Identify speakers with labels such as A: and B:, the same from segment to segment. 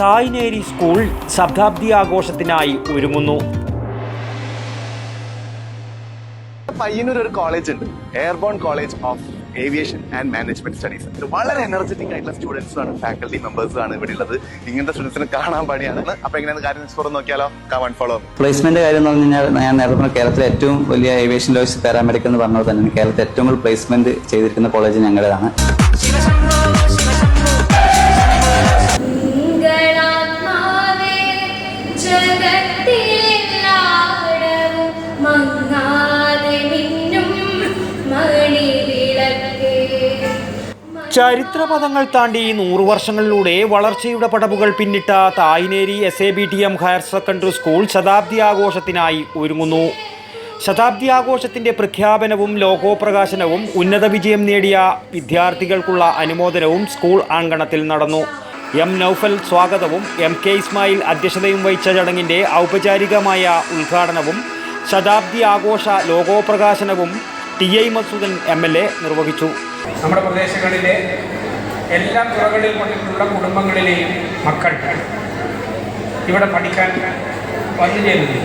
A: Thayineri school ശതാബ്ദി ആഘോഷത്തിനായി ഒരുങ്ങുന്നു.
B: പയ്യന്നൂർ ഒരു കോളേജ് ഉണ്ട് Airborne college of aviation and management studies വളരെ എനർജറ്റിക് ആയിട്ടുള്ള സ്റ്റുഡൻസ് ആണ് ഫാക്കൽറ്റി മെമ്പേഴ്സ് ആണ് ഇവിടെ ഉള്ളത്. ഇങ്ങനത്തെ സ്റ്റുഡൻസിനെ കാണാൻ പണിയാണ്. അപ്പൊ എങ്ങനെയാണ് കാര്യം നോക്കിയാലോ? കമൺ ഫോളോ
C: പ്ലേസ്മെന്റ് കാര്യം എന്ന് പറഞ്ഞു കഴിഞ്ഞാൽ ഞാൻ നേരത്തെ പറഞ്ഞ കേരളത്തിലെ ഏറ്റവും വലിയ ഏവിയേഷൻ ലോയ്സ് പാരാമെഡിക്കൽ എന്ന് പറഞ്ഞത് തന്നെ കേരളത്തിൽ ഏറ്റവും കൂടുതൽ പ്ലേസ്മെന്റ് ചെയ്തിരിക്കുന്ന കോളേജ് ഞങ്ങളുടേതാണ്.
A: ചരിത്രപഥങ്ങൾ താണ്ടി നൂറു വർഷങ്ങളിലൂടെ വളർച്ചയുടെ പടവുകൾ പിന്നിട്ട Thayineri S A B T M higher secondary school ശതാബ്ദി ആഘോഷത്തിനായി ഒരുങ്ങുന്നു. ശതാബ്ദി ആഘോഷത്തിന്റെ പ്രഖ്യാപനവും ലോകോപ്രകാശനവും ഉന്നത വിജയം നേടിയ വിദ്യാർത്ഥികൾക്കുള്ള അനുമോദനവും സ്കൂൾ അങ്കണത്തിൽ നടന്നു. എം നൌഫൽ സ്വാഗതവും എം കെ ഇസ്മായിൽ അധ്യക്ഷതയും വഹിച്ച ചടങ്ങിന്റെ ഔപചാരികമായ ഉദ്ഘാടനവും ശതാബ്ദി ആഘോഷ ലോകോപ്രകാശനവും T I Masoodan M L A നിർവഹിച്ചു.
D: നമ്മുടെ പ്രദേശങ്ങളിലെ എല്ലാ തുറകളിൽ കൊണ്ടിട്ടുള്ള കുടുംബങ്ങളിലെയും മക്കൾ ഇവിടെ പഠിക്കാൻ വന്നു ചേരുന്നു.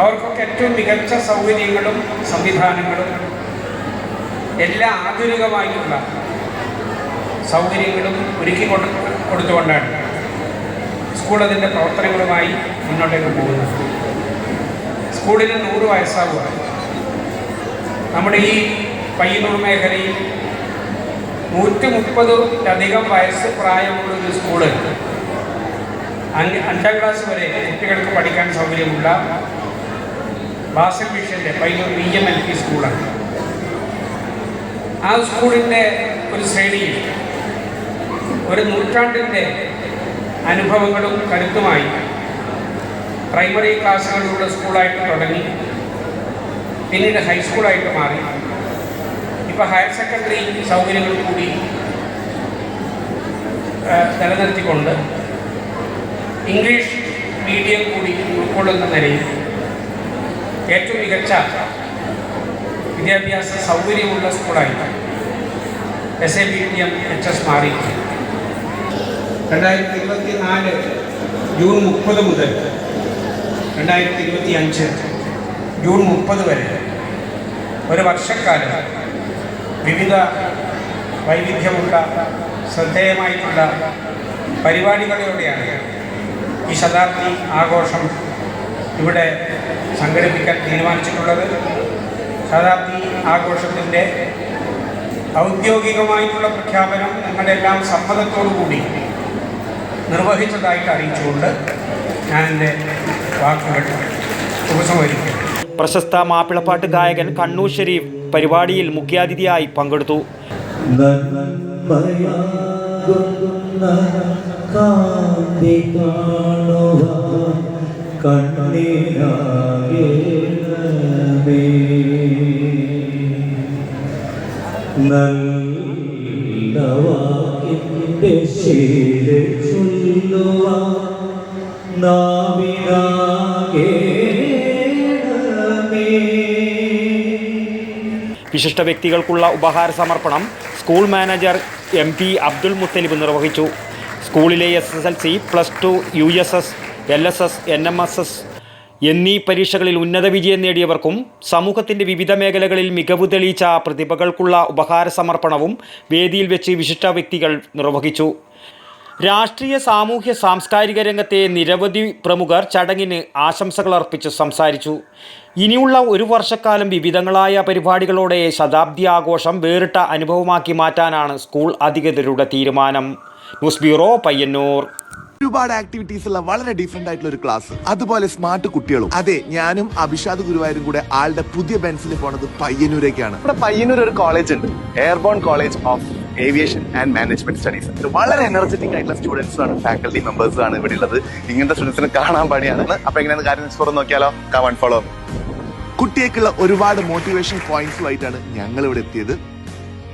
D: അവർക്കൊക്കെ ഏറ്റവും മികച്ച സൗകര്യങ്ങളും സംവിധാനങ്ങളും എല്ലാ ആധുനികമായിട്ടുള്ള സൗകര്യങ്ങളും ഒരുക്കി കൊടു കൊടുത്തുകൊണ്ടാണ് സ്കൂൾ അതിന്റെ പ്രവർത്തനങ്ങളുമായി മുന്നോട്ടേക്ക് പോകുന്നത്. സ്കൂളിന് നൂറ് വയസ്സാവുക നമ്മുടെ ഈ പയ്യന്നൂർ മേഖലയിൽ നൂറ്റി മുപ്പതിലധികം വയസ്സ് പ്രായമുള്ള ഒരു സ്കൂൾ. അഞ്ച് ക്ലാസ് വരെ കുട്ടികൾക്ക് പഠിക്കാൻ സൗകര്യമുള്ള ബാസൽ മിഷന്റെ Payyanur V M L P സ്കൂളാണ്. ആ സ്കൂളിന്റെ ഒരു ശ്രേണിയിൽ ഒരു നൂറ്റാണ്ടിന്റെ അനുഭവങ്ങളും കരുത്തുമായി പ്രൈമറി ക്ലാസ്സുകളിലുള്ള സ്കൂളായിട്ട് തുടങ്ങി. പിന്നീട് ഹൈസ്കൂളായിട്ട് മാറി. ഇപ്പോൾ ഹയർ സെക്കൻഡറി സൗകര്യങ്ങൾ കൂടി നിലനിർത്തിക്കൊണ്ട് ഇംഗ്ലീഷ് മീഡിയം കൂടി ഉൾക്കൊള്ളുന്ന നിലയിൽ ഏറ്റവും മികച്ച വിദ്യാഭ്യാസ സൗകര്യമുള്ള സ്കൂളായി S A B T M H S മാറി. രണ്ടായിരത്തി ഇരുപത്തി നാല് ജൂൺ മുപ്പത് മുതൽ രണ്ടായിരത്തി ഇരുപത്തി അഞ്ച് ജൂൺ മുപ്പത് വരെ ഒരു വർഷക്കാലം വിവിധ വൈവിധ്യമുള്ള ശ്രദ്ധേയമായിട്ടുള്ള പരിപാടികളിലൂടെയാണ് ഈ ശതാബ്ദി ആഘോഷം ഇവിടെ സംഘടിപ്പിക്കാൻ തീരുമാനിച്ചിട്ടുള്ളത്. ശതാബ്ദി ആഘോഷത്തിന്റെ ഔദ്യോഗികമായിട്ടുള്ള പ്രഖ്യാപനം നിങ്ങളുടെ എല്ലാം സമ്മതത്തോടു കൂടി നിർവഹിച്ചതായിട്ട് അറിയിച്ചുകൊണ്ട് ഞാൻ എന്റെ വാക്കുകൾ ഉപസംഹരിക്കുന്നു.
A: പ്രശസ്ത മാപ്പിളപ്പാട്ട് ഗായകൻ കണ്ണൂർ ഷെരീഫ് പരിപാടിയിൽ മുഖ്യാതിഥിയായി പങ്കെടുത്തു.
E: ശീല ചൊല്ലുവാൻ നാവിനാകേണമേ
A: വിശിഷ്ട വ്യക്തികൾക്കുള്ള ഉപഹാര സമർപ്പണം school manager M P Abdul Muthalib നിർവഹിച്ചു. സ്കൂളിലെ S S L C plus two U S S L S S N M M S S പരീക്ഷകളിൽ ഉന്നത വിജയം നേടിയവർക്കും സമൂഹത്തിന്റെ വിവിധ മേഖലകളിൽ മികവ് തെളിയിച്ച പ്രതിഭകൾക്കുള്ള ഉപഹാര സമർപ്പണവും വേദിയിൽ വെച്ച് വിശിഷ്ട വ്യക്തികൾ നിർവഹിച്ചു. രാഷ്ട്രീയ സാമൂഹ്യ സാംസ്കാരിക രംഗത്തെ നിരവധി പ്രമുഖർ ചടങ്ങിന് ആശംസകൾ അർപ്പിച്ച് സംസാരിച്ചു. ഇനിയുള്ള ഒരു വർഷക്കാലം വിവിധങ്ങളായ പരിപാടികളോടെ ശതാബ്ദി ആഘോഷം വേറിട്ട അനുഭവമാക്കി മാറ്റാനാണ് സ്കൂൾ അധികൃതരുടെ തീരുമാനം. News bureau Payyanur.
B: ഒരുപാട് ആക്ടിവിറ്റീസ് ഉള്ള വളരെ ഡിഫറെന്റ് ആയിട്ടുള്ള ഒരു ക്ലാസ് അതുപോലെ സ്മാർട്ട് കുട്ടികളും. അതെ ഞാനും അഭിഷാദ് ഗുരുവായൂരും കൂടെ ആളുടെ പുതിയ ബെൻസിൽ പോണത് പയ്യന്നൂരേക്കാണ്. ഇവിടെ പയ്യന്നൂർ ഒരു കോളേജ് ഉണ്ട്. Airborne college of aviation and management studies വളരെ എനർജറ്റിക് ആയിട്ടുള്ള സ്റ്റുഡൻസ് ആണ് ഫാക്കൽറ്റി മെമ്പേഴ്സ് ആണ് ഇവിടെ ഉള്ളത്. ഇങ്ങനത്തെ സ്റ്റുഡൻസിന് കാണാൻ പണിയാണ് അപ്പൊ എങ്ങനെയാണ് കാര്യം സ്കോർ നോക്കിയാലോ? കമൺ ഫോളോ കുട്ടിയേക്കുള്ള ഒരുപാട് മോട്ടിവേഷൻ പോയിന്റ്സുമായിട്ടാണ് ഞങ്ങൾ ഇവിടെ എത്തിയത്.